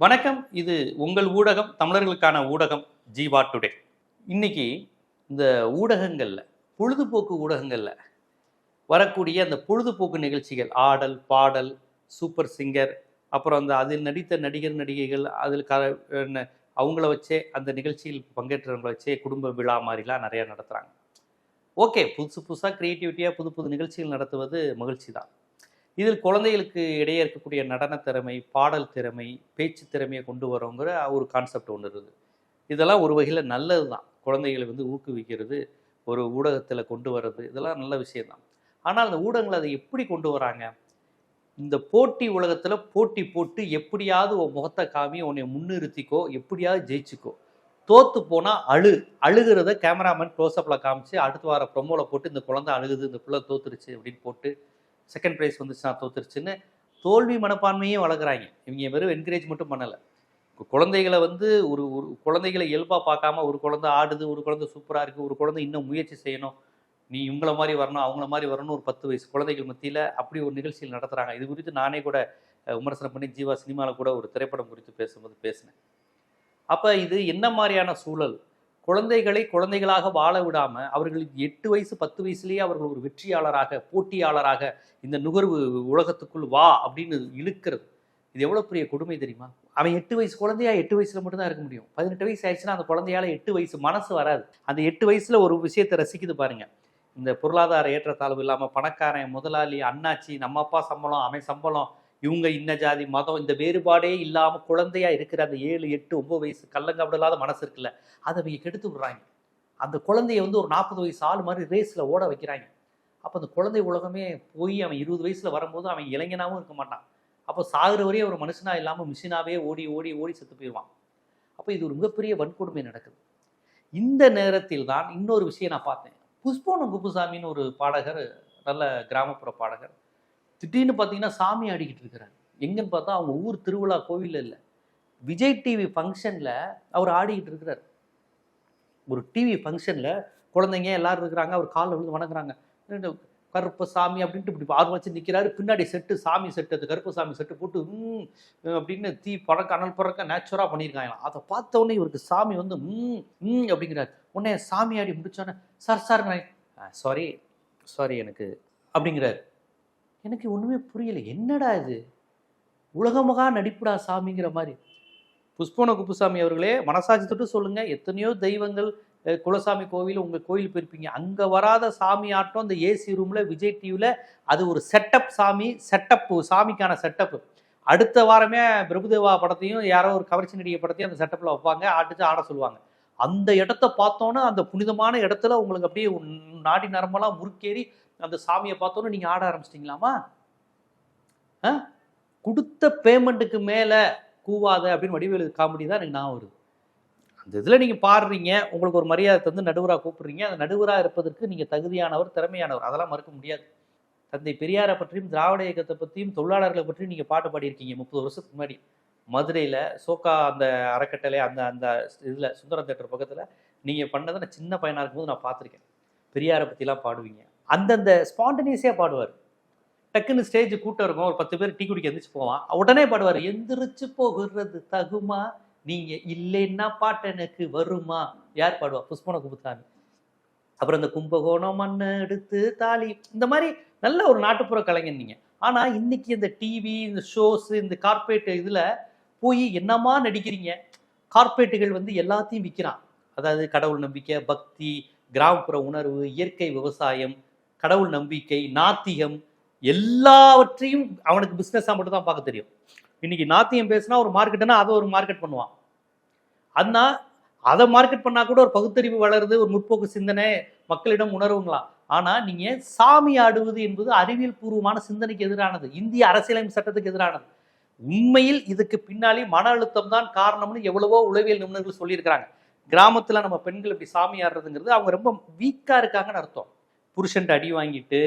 வணக்கம். இது உங்கள் ஊடகம் தமிழர்களுக்கான ஊடகம் ஜீவா டுடே. இன்னைக்கு இந்த ஊடகங்களில் பொழுதுபோக்கு ஊடகங்களில் வரக்கூடிய அந்த பொழுதுபோக்கு நிகழ்ச்சிகள் ஆடல் பாடல் சூப்பர் சிங்கர் அப்புறம் அந்த அதில் நடித்த நடிகர் நடிகைகள் அதில் க அவங்கள வச்சே அந்த நிகழ்ச்சியில் பங்கேற்றவங்களை வச்சே குடும்ப விழா மாதிரிலாம் நிறையா நடத்துகிறாங்க ஓகே புதுசு புதுசாக க்ரியேட்டிவிட்டியாக புது புது நிகழ்ச்சிகள் நடத்துவது மகிழ்ச்சி தான் இதில் குழந்தைகளுக்கு இடையே இருக்கக்கூடிய நடன திறமை பாடல் திறமை பேச்சு திறமையை கொண்டு வரோங்கிற ஒரு கான்செப்ட் ஒன்று இருக்குது. இதெல்லாம் ஒரு வகையில் நல்லது தான். குழந்தைகளை வந்து ஊக்குவிக்கிறது ஒரு ஊடகத்தில் கொண்டு வர்றது இதெல்லாம் நல்ல விஷயம்தான் ஆனால் அந்த ஊடகங்களை அதை எப்படி கொண்டு வராங்க? இந்த போட்டி உலகத்தில் போட்டி போட்டு எப்படியாவது உன் முகத்தை காமி உன்னை முன்னிறுத்திக்கோ எப்படியாவது ஜெயிச்சுக்கோ. தோத்து போனால் அழு. அழுகிறத கேமராமேன் க்ளோஸ்அப்பில் காமிச்சு அடுத்த வார ப்ரொமோவில் போட்டு இந்த குழந்தை அழுகுது இந்த பிள்ளை தோத்துருச்சு அப்படின்னு போட்டு செகண்ட் ப்ரைஸ் வந்துச்சுன்னா தோத்துருச்சுன்னு தோல்வி மனப்பான்மையும் வளர்க்குறாங்க. இவங்க வெறும் என்கரேஜ் மட்டும் பண்ணலை. குழந்தைகளை வந்து ஒரு ஒரு குழந்தைகளை இயல்பாக பார்க்காம ஒரு குழந்தை ஆடுது ஒரு குழந்தை சூப்பராக இருக்குது ஒரு குழந்தை இன்னும் முயற்சி செய்யணும். நீ இவங்கள மாதிரி வரணும் அவங்கள மாதிரி வரணும் ஒரு பத்து வயசு குழந்தைகள் மத்தியில் அப்படி ஒரு நிகழ்ச்சியில் நடத்துகிறாங்க இது குறித்து நானே கூட விமர்சனம் பண்ணி ஜீவா சினிமாவில் கூட ஒரு திரைப்படம் குறித்து பேசும்போது பேசினேன். அப்போ இது என்ன மாதிரியான சூழல்? குழந்தைகளை குழந்தைகளாக வாழ விடாம அவர்களுக்கு எட்டு வயசு பத்து வயசுலேயே அவர்கள் ஒரு வெற்றியாளராக போட்டியாளராக இந்த நுகர்வு உலகத்துக்குள் வா அப்படின்னு இழுக்கிறது. இது எவ்வளோ பெரிய கொடுமை தெரியுமா? அவன் எட்டு வயசு குழந்தையா எட்டு வயசுல மட்டும்தான் இருக்க முடியும். பதினெட்டு வயசு ஆயிடுச்சுன்னா அந்த குழந்தையால எட்டு வயசு மனசு வராது. அந்த எட்டு வயசுல ஒரு விஷயத்தை ரசிக்குது பாருங்க. இந்த பொருளாதார ஏற்றத்தாழ்வு இல்லாமல் பணக்காரன் முதலாளி அண்ணாச்சி நம்ம அப்பா சம்பளம் அவன் சம்பளம் இவங்க இன்ன ஜாதி மதம் இந்த வேறுபாடே இல்லாமல் குழந்தையா இருக்கிற அந்த ஏழு எட்டு ஒம்பது வயசு கல்லங்கப்படலாத இல்லாத மனசு இருக்குல்ல அதை அவங்க கெடுத்து விடுறாங்க. அந்த குழந்தைய வந்து ஒரு நாற்பது வயசு ஆள் மாதிரி ரேஸில் ஓட வைக்கிறாங்க. அப்போ அந்த குழந்தை உலகமே போய் அவன் இருபது வயசில் வரும்போது அவன் இளைஞனாகவும் இருக்க மாட்டான். அப்போ சாகுற வரையும் ஒரு மனுஷனாக இல்லாமல் மிஷினாவே ஓடி ஓடி ஓடி செத்து போயிடுவான். அப்போ இது ஒரு மிகப்பெரிய வன்கொடுமை நடக்குது. இந்த நேரத்தில் தான் இன்னொரு விஷயம் நான் பார்த்தேன். புஷ்போன குப்புசாமின்னு ஒரு பாடகர் நல்ல கிராமப்புற பாடகர் திடீர்னு பார்த்தீங்கன்னா சாமி ஆடிக்கிட்டு இருக்கிறார். எங்கன்னு பார்த்தா அவங்க ஊர் திருவிழா கோவிலில் இல்லை. விஜய் டிவி ஃபங்க்ஷனில் அவர் ஆடிக்கிட்டு இருக்கிறார். ஒரு டிவி ஃபங்க்ஷனில் குழந்தைங்க எல்லாரும் இருக்கிறாங்க அவர் காலில் விழுந்து வணங்குறாங்க. கருப்ப சாமி அப்படின்ட்டு இப்படி ஆர்வம் வச்சு நிற்கிறாரு பின்னாடி செட்டு சாமி செட்டு அது கருப்ப சாமி செட்டு போட்டு ம் அப்படின்னு தீ பறக்க அனல் பறக்க நேச்சுராக பண்ணியிருக்காங்களாம். அதை பார்த்த உடனே இவருக்கு சாமி வந்து ம் ம் அப்படிங்கிறார். உடனே சாமி ஆடி முடிச்சோன்னே சார் சார் சாரி சாரி எனக்கு அப்படிங்கிறார். எனக்கு ஒன்றுமே புரியல. என்னடா இது? உலகமகா நடிப்புடா சாமிங்கிற மாதிரி. புஷ்போன குப்புசாமி அவர்களே மனசாட்சி தொட்டு சொல்லுங்கள் எத்தனையோ தெய்வங்கள் குலசாமி கோவில் உங்கள் கோயில் போயிருப்பீங்க. அங்கே வராத சாமி ஆட்டம் இந்த ஏசி ரூமில் விஜய் டிவியில் அது ஒரு செட்டப் சாமி செட்டப் சாமிக்கான செட்டப்பு அடுத்த வாரமே பிரபுதேவா படத்தையும் யாரோ ஒரு கவர்ச்சி நடிகை படத்தையும் அந்த செட்டப்பில் வைப்பாங்க. ஆடிச்சு ஆட சொல்லுவாங்க. அந்த இடத்த பார்த்தோன்னே அந்த புனிதமான இடத்துல உங்களுக்கு அப்படியே நாடி நரம்பெல்லாம் முறுக்கேறி அந்த சாமியை பார்த்தோன்னே நீங்க ஆட ஆரம்பிச்சிட்டிங்களாமா? ஆ? கொடுத்த பேமெண்ட்டுக்கு மேல கூவாத அப்படின்னு வடிவேலு காமெடி தான் எனக்கு நான் வருது. அந்த இதில் நீங்கள் பாடுறீங்க உங்களுக்கு ஒரு மரியாதை தந்து நடுவராக கூப்பிடுறீங்க அந்த நடுவராக இருப்பதற்கு நீங்கள் தகுதியானவர் திறமையானவர் அதெல்லாம் மறுக்க முடியாது. தந்தை பெரியாரை பற்றியும் திராவிட இயக்கத்தை பற்றியும் தொழிலாளர்களை பற்றியும் நீங்கள் பாட்டு பாடியிருக்கீங்க முப்பது வருஷத்துக்கு முன்னாடி. மதுரையில் சோக்கா அந்த அறக்கட்டளை அந்த அந்த இதில் சுந்தரம் தேட்டர் பக்கத்தில் நீங்கள் பண்ணதை நான் சின்ன பையனாக இருக்கும்போது நான் பார்த்துருக்கேன். பெரியாரை பற்றிலாம் பாடுவீங்க. அந்தந்த ஸ்பான்டனியஸாக பாடுவார். டக்குன்னு ஸ்டேஜ் கூட்டம் இருக்கும். ஒரு பத்து பேர் டீ குடிக்க எந்திரிச்சு போவான். உடனே பாடுவார் எந்திரிச்சு போகிறது தகுமா? நீங்க இல்லைன்னா பாட்டு எனக்கு வருமா? யார் பாடுவா? புஷ்பன குபுத்தாமி அப்புறம் இந்த கும்பகோணம் மண்ணை எடுத்து தாலி இந்த மாதிரி நல்ல ஒரு நாட்டுப்புற கலைஞர் நீங்க. ஆனா இன்னைக்கு இந்த டிவி இந்த ஷோஸ் இந்த கார்பரேட் இதுல போய் என்னமா நடிக்கிறீங்க? கார்பரேட்டுகள் வந்து எல்லாத்தையும் விற்கிறான் அதாவது கடவுள் நம்பிக்கை பக்தி கிராமப்புற உணர்வு இயற்கை விவசாயம் கடவுள் நம்பிக்கை நாத்திகம் எல்லாவற்றையும் அவனுக்கு பிஸ்னஸாக மட்டும் தான் பார்க்க தெரியும். இன்னைக்கு நாத்தியம் பேசினா ஒரு மார்க்கெட்னா அதை ஒரு மார்க்கெட் பண்ணுவான். அண்ணா அதை மார்க்கெட் பண்ணா கூட ஒரு பகுத்தறிவு வளருது ஒரு முற்போக்கு சிந்தனை மக்களிடம் உணர்வுங்களாம் ஆனால் நீங்கள் சாமி ஆடுவது என்பது அறிவியல் பூர்வமான சிந்தனைக்கு எதிரானது இந்திய அரசியலமைப்பு சட்டத்துக்கு எதிரானது. உண்மையில் இதுக்கு பின்னாலே மன அழுத்தம் தான் காரணம்னு எவ்வளவோ உளவியல் நிபுணர்கள் சொல்லியிருக்கிறாங்க. கிராமத்தில் நம்ம பெண்கள் இப்படி சாமி ஆடுறதுங்கிறது அவங்க ரொம்ப வீக்காக இருக்காங்கன்னு அர்த்தம். புருஷன்ட்டு அடி வாங்கிட்டு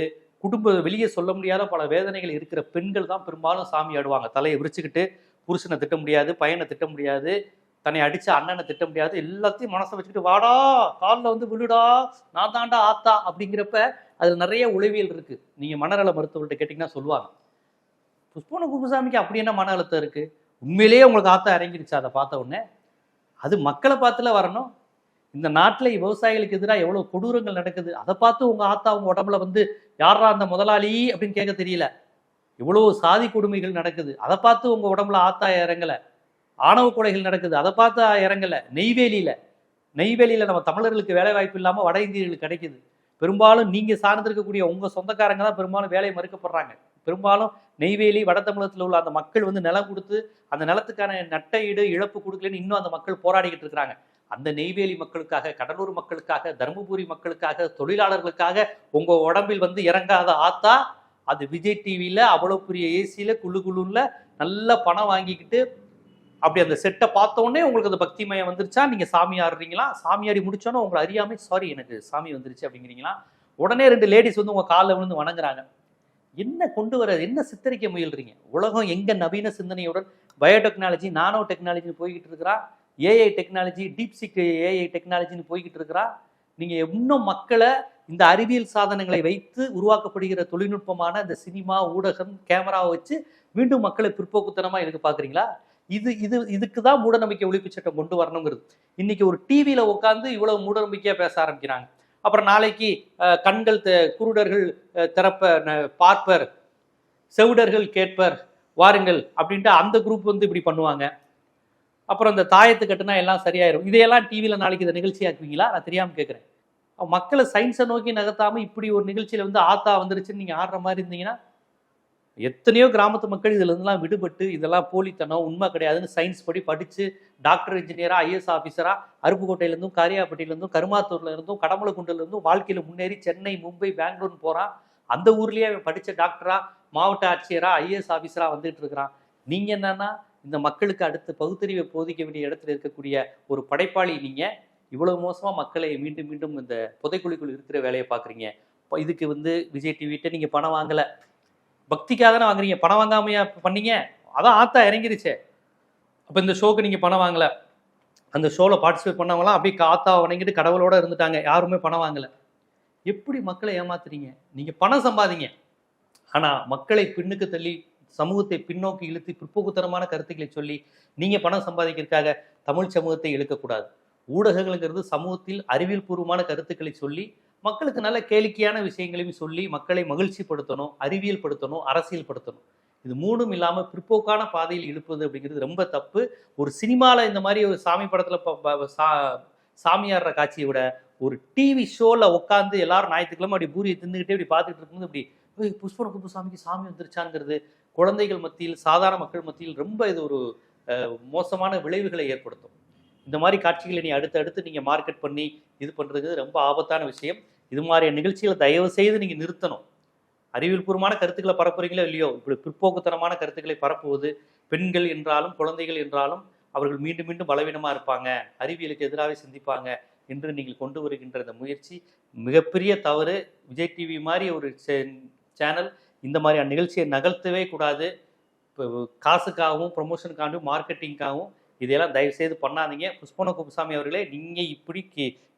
குடும்ப வெளியே சொல்ல முடியாத பல வேதனைகள் இருக்கிற பெண்கள் தான் பெரும்பாலும் சாமி ஆடுவாங்க. தலையை விரிச்சுக்கிட்டு புருஷனை திட்ட முடியாது பையனை திட்ட முடியாது தன்னை அடிச்ச அண்ணனை திட்ட முடியாது எல்லாத்தையும் மனசை வச்சுக்கிட்டு வாடா காலில் வந்து விழுடா நான் தாண்டா ஆத்தா அப்படிங்கிறப்ப அதில் நிறைய உளவியல் இருக்கு. நீங்கள் மனநல மருத்துவர்கிட்ட கேட்டிங்கன்னா சொல்லுவாங்க. புஷ்பன குப்புசாமிக்கு அப்படி என்ன மன அழுத்தம் இருக்குது உண்மையிலேயே உங்களுக்கு ஆத்தா இறங்கிடுச்சு அதை பார்த்த உடனே அது மக்களை பார்த்துல வரணும் இந்த நாட்டில் விவசாயிகளுக்கு எதிராக எவ்வளோ கொடூரங்கள் நடக்குது? அதை பார்த்து உங்கள் ஆத்தா உங்கள் உடம்புல வந்து யாரா அந்த முதலாளி அப்படின்னு கேட்க தெரியல. இவ்வளோ சாதி கொடுமைகள் நடக்குது. அதை பார்த்து உங்கள் உடம்புல ஆத்தா இறங்கலை. ஆணவ கொலைகள் நடக்குது. அதை பார்த்தா இறங்கலை. நெய்வேலியில் நெய்வேலியில் நம்ம தமிழர்களுக்கு வேலை வாய்ப்பு இல்லாமல் வட இந்தியர்களுக்கு கிடைக்குது. பெரும்பாலும் நீங்கள் சார்ந்திருக்கக்கூடிய உங்கள் சொந்தக்காரங்க தான் பெரும்பாலும் வேலை மறுக்கப்படுறாங்க. பெரும்பாலும் நெய்வேலி வட தமிழகத்தில் உள்ள அந்த மக்கள் வந்து நிலம் கொடுத்து அந்த நிலத்துக்கான நட்ட ஈடு இழப்பு கொடுக்கலன்னு இன்னும் அந்த மக்கள் போராடிக்கிட்டு இருக்கிறாங்க. அந்த நெய்வேலி மக்களுக்காக கடலூர் மக்களுக்காக தருமபுரி மக்களுக்காக தொழிலாளர்களுக்காக உங்க உடம்பில் வந்து இறங்காத ஆத்தா அது விஜய் டிவியில அவ்வளோ பெரிய ஏசியில குழு குழுல நல்ல பணம் வாங்கிக்கிட்டு அப்படி அந்த செட்டை பார்த்த உடனே உங்களுக்கு அந்த பக்தி மயம் வந்துருச்சா? நீங்க சாமி ஆடுறீங்களா? சாமி ஆடி முடிச்சோன்னே உங்களை அறியாமல் சாரி எனக்கு சாமி வந்துருச்சு அப்படிங்கிறீங்களா? உடனே ரெண்டு லேடிஸ் வந்து உங்க காலில் விழுந்து வணங்குறாங்க. என்ன கொண்டு வர என்ன சித்தரிக்க முயல்றீங்க? உலகம் எங்க நவீன சிந்தனையுடன் பயோடெக்னாலஜி நானோ டெக்னாலஜின்னு போய்கிட்டு இருக்கிறா? ஏஐ டெக்னாலஜி டீப்சிக் ஏஐ டெக்னாலஜின்னு போய்கிட்டு இருக்கிறா. நீங்கள் இன்னும் மக்களை இந்த அறிவியல் சாதனங்களை வைத்து உருவாக்கப்படுகிற தொழில்நுட்பமான இந்த சினிமா ஊடகம் கேமராவை வச்சு மீண்டும் மக்களை பிற்போக்குத்தனமாக எனக்கு பார்க்குறீங்களா? இது இது இதுக்கு தான் மூடநம்பிக்கை ஒழிப்பு சட்டம் கொண்டு வரணுங்கிறது. இன்னைக்கு ஒரு டிவியில் உட்காந்து இவ்வளோ மூடநம்பிக்கையாக பேச ஆரம்பிக்கிறாங்க. அப்புறம் நாளைக்கு கண்கள் த குருடர்கள் திறப்ப பார்ப்பர் செவிடர்கள் கேட்பர் வாருங்கள் அப்படின்ட்டு அந்த குரூப் வந்து இப்படி பண்ணுவாங்க. அப்புறம் இந்த தாயத்து கட்டுனா எல்லாம் சரியாயிரும். இதையெல்லாம் டிவியில் நாளைக்கு இந்த நிகழ்ச்சி ஆக்குவீங்களா நான் தெரியாமல் கேட்குறேன் மக்களை சயின்ஸை நோக்கி நகர்த்தாமல் இப்படி ஒரு நிகழ்ச்சியில் வந்து ஆத்தா வந்துருச்சுன்னு நீங்கள் ஆடுற மாதிரி இருந்தீங்கன்னா எத்தனையோ கிராமத்து மக்கள் இதுலேருந்துலாம் விடுபட்டு இதெல்லாம் போலித்தனம் உண்மை கிடையாதுன்னு சயின்ஸ் படி படித்து டாக்டர் இன்ஜினியராக ஐஏஎஸ் ஆஃபீஸராக அருப்புக்கோட்டையிலேருந்தும் காரியாப்பட்டியிலேருந்தும் கருமாத்தூர்லேருந்தும் கடமலக்குண்டிலேருந்தும் வாழ்க்கையில் முன்னேறி சென்னை மும்பை பெங்களூர்னு போகிறான் அந்த ஊர்லேயே அவன் டாக்டராக மாவட்ட ஆட்சியராக ஐஏஎஸ் ஆஃபீஸராக வந்துட்டு இருக்கிறான். நீங்கள் என்னன்னா இந்த மக்களுக்கு அடுத்து பகுத்தறிவை போதிக்க வேண்டிய இடத்துல இருக்கக்கூடிய ஒரு படைப்பாளி நீங்க இவ்வளவு மோசமா மக்களை மீண்டும் மீண்டும் இந்த புதைக்குழிக்குள் இருக்கிற வேலையை பாக்குறீங்க இதுக்கு வந்து விஜய் டிவிட்ட நீங்க பணம் வாங்கல. பக்திக்காக தானே வாங்குறீங்க. பணம் வாங்காமையா பண்ணீங்க? அதான் ஆத்தா இறங்கிருச்சே. அப்ப இந்த ஷோக்கு நீங்க பணம் வாங்கல. அந்த ஷோல பார்ட்டிசிபேட் பண்ணவங்களாம் அப்படியே காத்தா வணங்கிட்டு கடவுளோட இருந்துட்டாங்க. யாருமே பணம் வாங்கல. எப்படி மக்களை ஏமாத்துறீங்க? நீங்க பணம் சம்பாதிங்க. ஆனா மக்களை பின்னுக்கு தள்ளி சமூகத்தை பின்னோக்கி இழுத்து பிற்போக்குத்தனமான கருத்துக்களை சொல்லி நீங்க பணம் சம்பாதிக்கிறதுக்காக தமிழ் சமூகத்தை இழுக்கக்கூடாது. ஊடகங்கள்ங்கிறது சமூகத்தில் அறிவியல் பூர்வமான கருத்துக்களை சொல்லி மக்களுக்கு நல்ல கேளிக்கையான விஷயங்களையும் சொல்லி மக்களை மகிழ்ச்சிப்படுத்தணும் அறிவியல் படுத்தணும் அரசியல் படுத்தணும் இது மூணும் இல்லாமல் பிற்போக்கான பாதையில் இழுப்பது அப்படிங்கிறது ரொம்ப தப்பு. ஒரு சினிமாவில் இந்த மாதிரி ஒரு சாமி படத்தில் ப- சா- சாமியாடுற காட்சியை விட ஒரு டிவி ஷோவில் உட்காந்து எல்லாரும் ஞாயிற்றுக்கிழமை அப்படி பூரியை தின்னுக்கிட்டே இப்படி பார்த்துட்டு இருக்கும்போது இப்படி "ஏய், சாமிக்கு சாமி வந்துருச்சாங்கிறது குழந்தைகள் மத்தியில் சாதாரண மக்கள் மத்தியில் ரொம்ப இது ஒரு மோசமான விளைவுகளை ஏற்படுத்தும். இந்த மாதிரி காட்சிகளை நீ அடுத்தடுத்து நீங்கள் மார்க்கெட் பண்ணி இது பண்ணுறது ரொம்ப ஆபத்தான விஷயம். இது மாதிரியான நிகழ்ச்சிகளை தயவு செய்து நீங்கள் நிறுத்தணும். அறிவியல் பூர்வமான கருத்துக்களை பரப்புறீங்களோ இல்லையோ இப்படி பிற்போக்குத்தனமான கருத்துக்களை பரப்புவது பெண்கள் என்றாலும் குழந்தைகள் என்றாலும் அவர்கள் மீண்டும் மீண்டும் பலவீனமாக இருப்பாங்க அறிவியலுக்கு எதிராகவே சிந்திப்பாங்க என்று நீங்கள் கொண்டு வருகின்ற இந்த முயற்சி மிகப்பெரிய தவறு. விஜய் டிவி மாதிரி ஒரு சேனல் இந்த மாதிரியான நிகழ்ச்சியை நகர்த்தவே கூடாது. இப்போ காசுக்காகவும் ப்ரொமோஷனுக்காகவும் மார்க்கெட்டிங்காகவும் இதையெல்லாம் தயவு செய்து பண்ணாதீங்க. புஷ்பன குப்புசாமி அவர்களே நீங்கள் இப்படி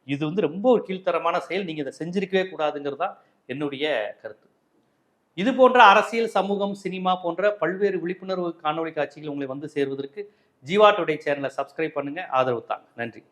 இது வந்து ரொம்ப ஒரு கீழ்த்தரமான செயல். நீங்கள் இதை செஞ்சிருக்கவே கூடாதுங்கிறது தான் என்னுடைய கருத்து. இது போன்ற அரசியல் சமூகம் சினிமா போன்ற பல்வேறு விழிப்புணர்வு காணொளி காட்சிகள் உங்களை வந்து சேர்வதற்கு ஜீவா டுடே சேனலை சப்ஸ்கிரைப் பண்ணுங்க. ஆதரவு தான் நன்றி.